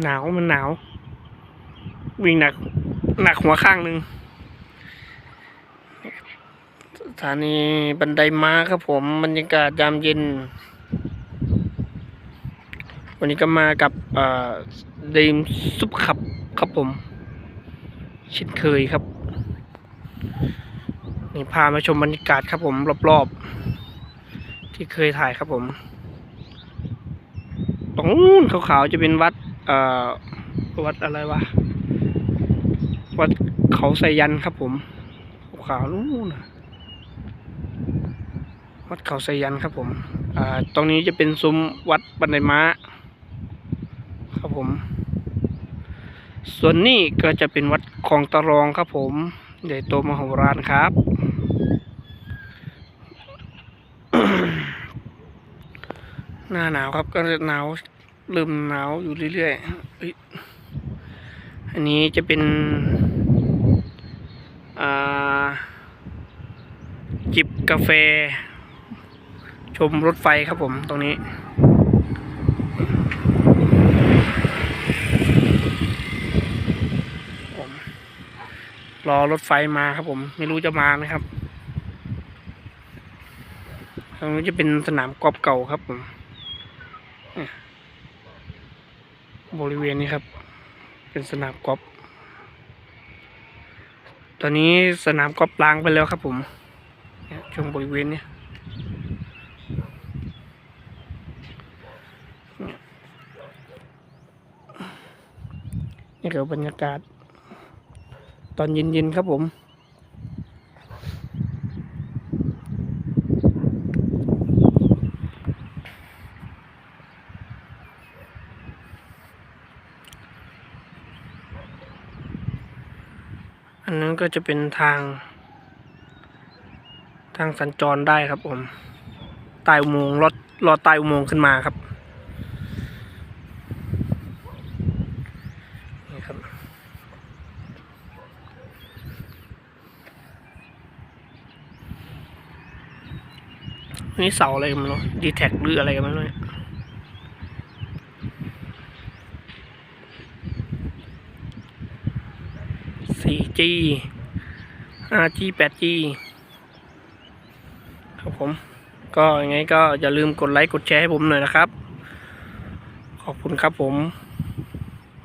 หนาวมันหนาว วิ่งหนัก หนักหัวข้างหนึ่งสถานีบันไดม้าครับผมบรรยากาศยามเย็น วันนี้ก็มากับเดีมซุปขับครับผม เช่นเคยครับนี่พามาชมบรรยากาศครับผมรอบๆ ที่เคยถ่ายครับผมตรงนู้นขาวๆจะเป็นวัด วัดอะไรวะ วัดเขาไซยันครับผมขาวนู้นวัดเขาไซยันครับผมตรงนี้จะเป็นซุ้มวัดบันไดม้า ครับผม ส่วนนี้ก็จะเป็นวัดคลองตะรองครับผมใหญ่โตมโหฬารครับ หน้าหนาวครับก็หนาว เริ่มหนาวอยู่เรื่อยๆอันนี้จะเป็นจิบกาแฟ ชมรถไฟครับผมตรงนี้ รอรถไฟมาครับผม ไม่รู้จะมาไหมครับตรงนี้จะเป็นสนามกอล์ฟเก่าครับผม บริเวณนี้ครับ เป็นสนามกอล์ฟตอนนี้สนามกอล์ฟล้างไปแล้วครับผมช่วงบริเวณนี้นี่คือบรรยากาศ ตอนเย็นๆครับผม อันนั้นก็จะเป็นทาง ทางสัญจรได้ครับผมใต้อุโมงค์รถรอใต้อุโมงค์ขึ้นมาครับนี่ครับ นี่เสาอะไรกันไม่รู้ดีแท็กหรืออะไรกันไม่รู้เนี่ย 4G 5G 8G ครับผม ก็ยังไงก็อย่าลืมกดไลค์กดแชร์ให้ผมหน่อยนะครับ ขอบคุณครับผม